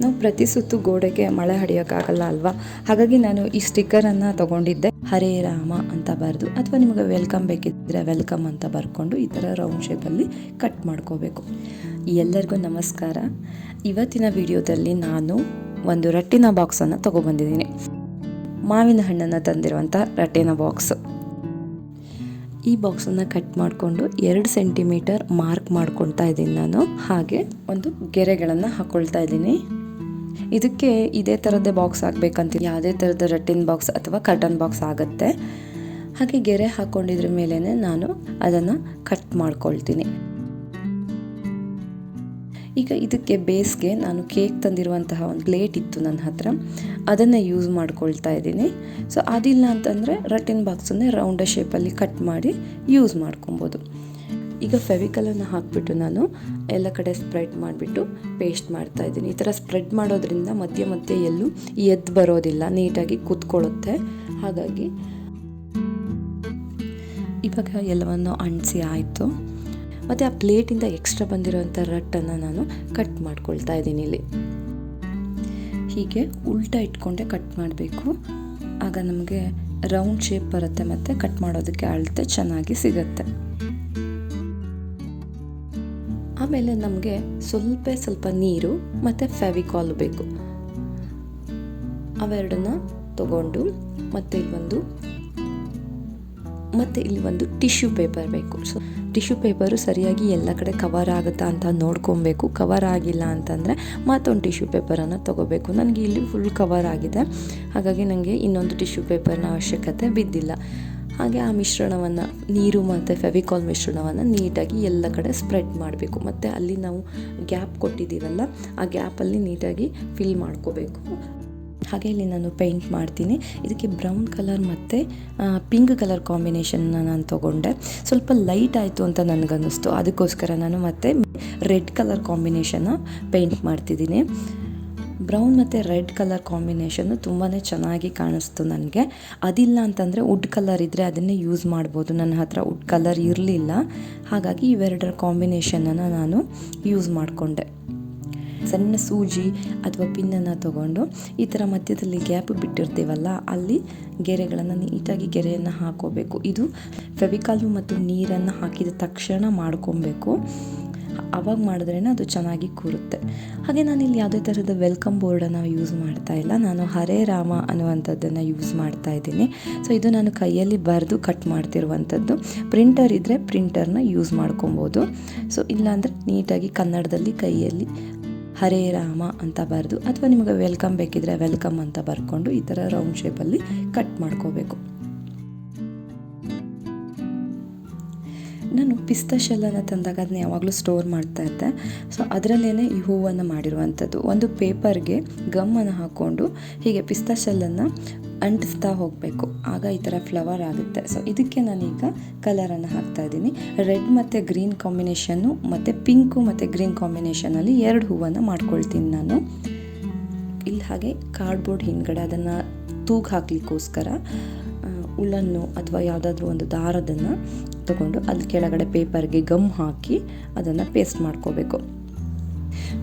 ನಾವು ಪ್ರತಿ ಸುತ್ತು ಗೋಡೆಗೆ ಮಳೆ ಹಡಿಯೋಕ್ಕಾಗಲ್ಲ ಅಲ್ವಾ? ಹಾಗಾಗಿ ನಾನು ಈ ಸ್ಟಿಕ್ಕರನ್ನು ತಗೊಂಡಿದ್ದೆ. ಹರೇ ರಾಮ ಅಂತ ಬರೆದು, ಅಥವಾ ನಿಮಗೆ ವೆಲ್ಕಮ್ ಬೇಕಿದ್ದರೆ ವೆಲ್ಕಮ್ ಅಂತ ಬರ್ಕೊಂಡು ಈ ಥರ ರೌಂಡ್ ಶೇಪಲ್ಲಿ ಕಟ್ ಮಾಡ್ಕೋಬೇಕು. ಎಲ್ಲರಿಗೂ ನಮಸ್ಕಾರ. ಇವತ್ತಿನ ವಿಡಿಯೋದಲ್ಲಿ ನಾನು ಒಂದು ರಟ್ಟಿನ ಬಾಕ್ಸನ್ನು ತೊಗೊಬಂದಿದ್ದೀನಿ. ಮಾವಿನ ಹಣ್ಣನ್ನು ತಂದಿರುವಂಥ ರಟ್ಟಿನ ಬಾಕ್ಸು. ಈ ಬಾಕ್ಸನ್ನು ಕಟ್ ಮಾಡಿಕೊಂಡು ಎರಡು ಸೆಂಟಿಮೀಟರ್ ಮಾರ್ಕ್ ಮಾಡ್ಕೊಳ್ತಾ ಇದ್ದೀನಿ ನಾನು. ಹಾಗೆ ಒಂದು ಗೆರೆಗಳನ್ನು ಹಾಕ್ಕೊಳ್ತಾ ಇದ್ದೀನಿ. ಇದಕ್ಕೆ ಇದೇ ಥರದ್ದೇ ಬಾಕ್ಸ್ ಆಗಬೇಕಂತ ಯಾವುದೇ ಥರದ ರಟ್ಟಿನ ಬಾಕ್ಸ್ ಅಥವಾ ಕಟನ್ ಬಾಕ್ಸ್ ಆಗುತ್ತೆ. ಹಾಗೆ ಗೆರೆ ಹಾಕ್ಕೊಂಡಿದ್ರ ಮೇಲೇ ನಾನು ಅದನ್ನು ಕಟ್ ಮಾಡ್ಕೊಳ್ತೀನಿ. ಈಗ ಇದಕ್ಕೆ ಬೇಸ್ಗೆ ನಾನು ಕೇಕ್ ತಂದಿರುವಂತಹ ಒಂದು ಪ್ಲೇಟ್ ಇತ್ತು ನನ್ನ ಹತ್ರ. ಅದನ್ನು ಯೂಸ್ ಮಾಡ್ಕೊಳ್ತಾ ಇದ್ದೀನಿ. ಸೊ ಅದಿಲ್ಲ ಅಂತಂದರೆ ರಟ್ಟಿನ ಬಾಕ್ಸನ್ನೇ ರೌಂಡ ಶೇಪಲ್ಲಿ ಕಟ್ ಮಾಡಿ ಯೂಸ್ ಮಾಡ್ಕೊಬೋದು. ಈಗ ಫೆವಿಕಲನ್ನು ಹಾಕಿಬಿಟ್ಟು ನಾನು ಎಲ್ಲ ಕಡೆ ಸ್ಪ್ರೆಡ್ ಮಾಡಿಬಿಟ್ಟು ಪೇಸ್ಟ್ ಮಾಡ್ತಾ ಇದ್ದೀನಿ. ಈ ಥರ ಸ್ಪ್ರೆಡ್ ಮಾಡೋದ್ರಿಂದ ಮಧ್ಯೆ ಮಧ್ಯೆ ಎಲ್ಲೂ ಎದ್ದು ಬರೋದಿಲ್ಲ, ನೀಟಾಗಿ ಕೂತ್ಕೊಳ್ಳುತ್ತೆ. ಹಾಗಾಗಿ ಇವಾಗ ಎಲ್ಲವನ್ನು ಅಂಟಿಸಿ ಆಯಿತು. ಮತ್ತು ಆ ಪ್ಲೇಟಿಂದ ಎಕ್ಸ್ಟ್ರಾ ಬಂದಿರೋವಂಥ ರಟ್ಟನ್ನು ನಾನು ಕಟ್ ಮಾಡ್ಕೊಳ್ತಾ ಇದ್ದೀನಿ ಇಲ್ಲಿ. ಹೀಗೆ ಉಲ್ಟಾ ಇಟ್ಕೊಂಡೆ ಕಟ್ ಮಾಡಬೇಕು. ಆಗ ನಮಗೆ ರೌಂಡ್ ಶೇಪ್ ಬರುತ್ತೆ ಮತ್ತು ಕಟ್ ಮಾಡೋದಕ್ಕೆ ಅಳತೆ ಚೆನ್ನಾಗಿ ಸಿಗುತ್ತೆ. ಆಮೇಲೆ ನಮಗೆ ಸ್ವಲ್ಪ ಸ್ವಲ್ಪ ನೀರು ಮತ್ತು ಫೆವಿಕಾಲ್ ಬೇಕು. ಅವೆರಡನ್ನ ತಗೊಂಡು ಮತ್ತೆ ಇಲ್ಲಿ ಒಂದು ಮತ್ತು ಇಲ್ಲಿ ಒಂದು ಟಿಶ್ಯೂ ಪೇಪರ್ ಬೇಕು. ಸೊ ಟಿಶ್ಯೂ ಪೇಪರು ಸರಿಯಾಗಿ ಎಲ್ಲ ಕಡೆ ಕವರ್ ಆಗುತ್ತಾ ಅಂತ ನೋಡ್ಕೊಬೇಕು. ಕವರ್ ಆಗಿಲ್ಲ ಅಂತಂದರೆ ಮತ್ತೊಂದು ಟಿಶ್ಯೂ ಪೇಪರನ್ನು ತೊಗೋಬೇಕು. ನನಗೆ ಇಲ್ಲಿ ಫುಲ್ ಕವರ್ ಆಗಿದೆ. ಹಾಗಾಗಿ ನನಗೆ ಇನ್ನೊಂದು ಟಿಶ್ಯೂ ಪೇಪರ್ನ ಅವಶ್ಯಕತೆ ಬಿದ್ದಿಲ್ಲ. ಹಾಗೆ ಆ ಮಿಶ್ರಣವನ್ನು, ನೀರು ಮತ್ತು ಫೆವಿಕಾಲ್ ಮಿಶ್ರಣವನ್ನು ನೀಟಾಗಿ ಎಲ್ಲ ಕಡೆ ಸ್ಪ್ರೆಡ್ ಮಾಡಬೇಕು. ಮತ್ತು ಅಲ್ಲಿ ನಾವು ಗ್ಯಾಪ್ ಕೊಟ್ಟಿದ್ದೀವಲ್ಲ, ಆ ಗ್ಯಾಪಲ್ಲಿ ನೀಟಾಗಿ ಫಿಲ್ ಮಾಡ್ಕೋಬೇಕು. ಹಾಗೆ ಇಲ್ಲಿ ನಾನು ಪೇಂಟ್ ಮಾಡ್ತೀನಿ. ಇದಕ್ಕೆ ಬ್ರೌನ್ ಕಲರ್ ಮತ್ತು ಪಿಂಕ್ ಕಲರ್ ಕಾಂಬಿನೇಷನ್ನ ನಾನು ತೊಗೊಂಡೆ. ಸ್ವಲ್ಪ ಲೈಟ್ ಆಯಿತು ಅಂತ ನನಗನ್ನಿಸ್ತು. ಅದಕ್ಕೋಸ್ಕರ ನಾನು ಮತ್ತೆ ರೆಡ್ ಕಲರ್ ಕಾಂಬಿನೇಷನ್ನ ಪೇಂಟ್ ಮಾಡ್ತಿದ್ದೀನಿ. ಬ್ರೌನ್ ಮತ್ತು ರೆಡ್ ಕಲರ್ ಕಾಂಬಿನೇಷನ್ನು ತುಂಬಾ ಚೆನ್ನಾಗಿ ಕಾಣಿಸ್ತು ನನಗೆ. ಅದಿಲ್ಲ ಅಂತಂದರೆ ವುಡ್ ಕಲರ್ ಇದ್ದರೆ ಅದನ್ನೇ ಯೂಸ್ ಮಾಡ್ಬೋದು. ನನ್ನ ಹತ್ರ ವುಡ್ ಕಲರ್ ಇರಲಿಲ್ಲ. ಹಾಗಾಗಿ ಇವೆರಡರ ಕಾಂಬಿನೇಷನನ್ನು ನಾನು ಯೂಸ್ ಮಾಡಿಕೊಂಡೆ. ಸಣ್ಣ ಸೂಜಿ ಅಥವಾ ಪಿನ್ನನ್ನು ತಗೊಂಡು ಈ ಥರ ಮಧ್ಯದಲ್ಲಿ ಗ್ಯಾಪ್ ಬಿಟ್ಟಿರ್ತೀವಲ್ಲ, ಅಲ್ಲಿ ಗೆರೆಗಳನ್ನು ನೀಟಾಗಿ ಗೆರೆಯನ್ನು ಹಾಕೋಬೇಕು. ಇದು ಫೆವಿಕಾಲು ಮತ್ತು ನೀರನ್ನು ಹಾಕಿದ ತಕ್ಷಣ ಮಾಡ್ಕೊಬೇಕು. ಅವಾಗ ಮಾಡಿದ್ರೇ ಅದು ಚೆನ್ನಾಗಿ ಕೂರುತ್ತೆ. ಹಾಗೆ ನಾನು ಇಲ್ಲಿ ಯಾವುದೇ ಥರದ ವೆಲ್ಕಮ್ ಬೋರ್ಡನ್ನು ಯೂಸ್ ಮಾಡ್ತಾ ಇಲ್ಲ. ನಾನು ಹರೇ ರಾಮ ಅನ್ನುವಂಥದ್ದನ್ನು ಯೂಸ್ ಮಾಡ್ತಾ ಇದ್ದೀನಿ. ಸೊ, ಇದು ನಾನು ಕೈಯಲ್ಲಿ ಬರೆದು ಕಟ್ ಮಾಡ್ತಿರುವಂಥದ್ದು. ಪ್ರಿಂಟರ್ ಇದ್ದರೆ ಪ್ರಿಂಟರ್ನ ಯೂಸ್ ಮಾಡ್ಕೊಬೋದು. ಸೊ, ಇಲ್ಲಾಂದರೆ ನೀಟಾಗಿ ಕನ್ನಡದಲ್ಲಿ ಕೈಯಲ್ಲಿ ಹರೇ ರಾಮ ಅಂತ ಬರೆದು, ಅಥವಾ ನಿಮಗೆ ವೆಲ್ಕಮ್ ಬೇಕಿದ್ರೆ ವೆಲ್ಕಮ್ ಅಂತ ಬರ್ಕೊಂಡು ಈ ಥರ ರೌಂಡ್ ಶೇಪಲ್ಲಿ ಕಟ್ ಮಾಡ್ಕೋಬೇಕು. ನಾನು ಪಿಸ್ತಾ ಶೆಲ್ಲನ್ನು ತಂದಾಗ ಅದನ್ನ ಯಾವಾಗಲೂ ಸ್ಟೋರ್ ಮಾಡ್ತಾ ಇದ್ದೆ. ಸೊ ಅದರಲ್ಲೇ ಈ ಹೂವನ್ನು ಮಾಡಿರುವಂಥದ್ದು. ಒಂದು ಪೇಪರ್ಗೆ ಗಮ್ಮನ್ನು ಹಾಕ್ಕೊಂಡು ಹೀಗೆ ಪಿಸ್ತಾ ಶೆಲ್ಲನ್ನು ಅಂಟಿಸ್ತಾ ಹೋಗಬೇಕು. ಆಗ ಈ ಥರ ಫ್ಲವರ್ ಆಗುತ್ತೆ. ಸೊ ಇದಕ್ಕೆ ನಾನೀಗ ಕಲರನ್ನು ಹಾಕ್ತಾ ಇದ್ದೀನಿ. ರೆಡ್ ಮತ್ತು ಗ್ರೀನ್ ಕಾಂಬಿನೇಷನ್ನು ಮತ್ತು ಪಿಂಕು ಮತ್ತು ಗ್ರೀನ್ ಕಾಂಬಿನೇಷನಲ್ಲಿ ಎರಡು ಹೂವನ್ನು ಮಾಡ್ಕೊಳ್ತೀನಿ ನಾನು. ಇಲ್ಲಿ ಹಾಗೆ ಕಾರ್ಡ್ಬೋರ್ಡ್ ಹಿಂದ್ಗಡೆ ಅದನ್ನು ತೂಗು ಹಾಕ್ಲಿಕ್ಕೋಸ್ಕರ ಉಲ್ಲನ್ನು ಅಥವಾ ಯಾವುದಾದ್ರೂ ಒಂದು ದಾರದನ್ನು ತಗೊಂಡು ಅಲ್ಲಿ ಕೆಳಗಡೆ ಪೇಪರ್ಗೆ ಗಮ್ ಹಾಕಿ ಅದನ್ನು ಪೇಸ್ಟ್ ಮಾಡ್ಕೋಬೇಕು.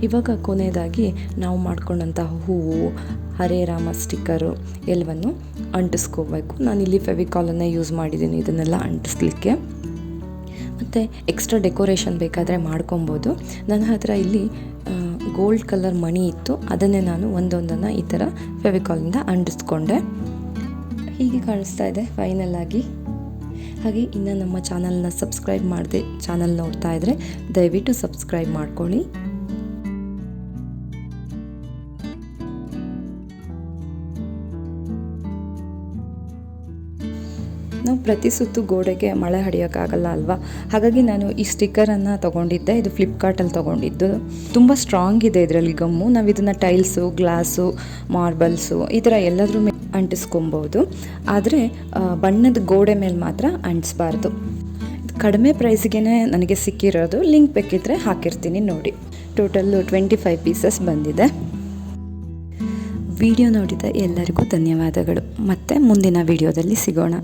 ಇವಾಗ ಕೊನೆಯದಾಗಿ ನಾವು ಮಾಡ್ಕೊಂಡಂತಹ ಹೂವು, ಹರೇ ರಾಮ ಸ್ಟಿಕ್ಕರು ಎಲ್ಲವನ್ನು ಅಂಟಿಸ್ಕೋಬೇಕು. ಇಲ್ಲಿ ಫೆವಿಕಾಲನ್ನು ಯೂಸ್ ಮಾಡಿದ್ದೀನಿ ಇದನ್ನೆಲ್ಲ ಅಂಟಿಸ್ಲಿಕ್ಕೆ. ಮತ್ತು ಎಕ್ಸ್ಟ್ರಾ ಡೆಕೋರೇಷನ್ ಬೇಕಾದರೆ ಮಾಡ್ಕೊಬೋದು. ನನ್ನ ಹತ್ರ ಇಲ್ಲಿ ಗೋಲ್ಡ್ ಕಲರ್ ಮಣಿ ಇತ್ತು. ಅದನ್ನೇ ನಾನು ಒಂದೊಂದನ್ನು ಈ ಥರ ಫೆವಿಕಾಲಿಂದ ಅಂಟಿಸ್ಕೊಂಡೆ. ಹೀಗೆ ಕಾಣಿಸ್ತಾ ಇದೆ ಫೈನಲ್ ಆಗಿ. ಹಾಗೆ ಇನ್ನು ನಮ್ಮ ಚಾನಲ್ನ ಸಬ್ಸ್ಕ್ರೈಬ್ ಮಾಡದೆ ಚಾನಲ್ ನೋಡ್ತಾ ಇದ್ದರೆ ದಯವಿಟ್ಟು ಸಬ್ಸ್ಕ್ರೈಬ್ ಮಾಡ್ಕೊಳ್ಳಿ. ನಾವು ಪ್ರತಿ ಸುತ್ತು ಗೋಡೆಗೆ ಮಳೆ ಹಡಿಯೋಕ್ಕಾಗಲ್ಲ ಅಲ್ವಾ? ಹಾಗಾಗಿ ನಾನು ಈ ಸ್ಟಿಕ್ಕರನ್ನು ತೊಗೊಂಡಿದ್ದೆ, ಇದು ಫ್ಲಿಪ್ಕಾರ್ಟಲ್ಲಿ ತೊಗೊಂಡಿದ್ದು. ತುಂಬ ಸ್ಟ್ರಾಂಗ್ ಇದೆ ಇದರಲ್ಲಿ ಗಮ್ಮು. ನಾವು ಇದನ್ನು ಟೈಲ್ಸು ಗ್ಲಾಸು ಮಾರ್ಬಲ್ಸು ಈ ಥರ ಎಲ್ಲದ್ರ ಮೇಲೆ ಅಂಟಿಸ್ಕೊಬೋದು. ಆದರೆ ಬಣ್ಣದ ಗೋಡೆ ಮೇಲೆ ಮಾತ್ರ ಅಂಟಿಸ್ಬಾರ್ದು. ಕಡಿಮೆ ಪ್ರೈಸ್ಗೆ ನನಗೆ ಸಿಕ್ಕಿರೋದು ಲಿಂಕ್ ಬೇಕಿದ್ರೆ ಹಾಕಿರ್ತೀನಿ ನೋಡಿ. ಟೋಟಲ್ಲು ಟ್ವೆಂಟಿ ಫೈವ್ ಪೀಸಸ್ ಬಂದಿದೆ. ವಿಡಿಯೋ ನೋಡಿದ ಎಲ್ಲರಿಗೂ ಧನ್ಯವಾದಗಳು. ಮತ್ತೆ ಮುಂದಿನ ವಿಡಿಯೋದಲ್ಲಿ ಸಿಗೋಣ.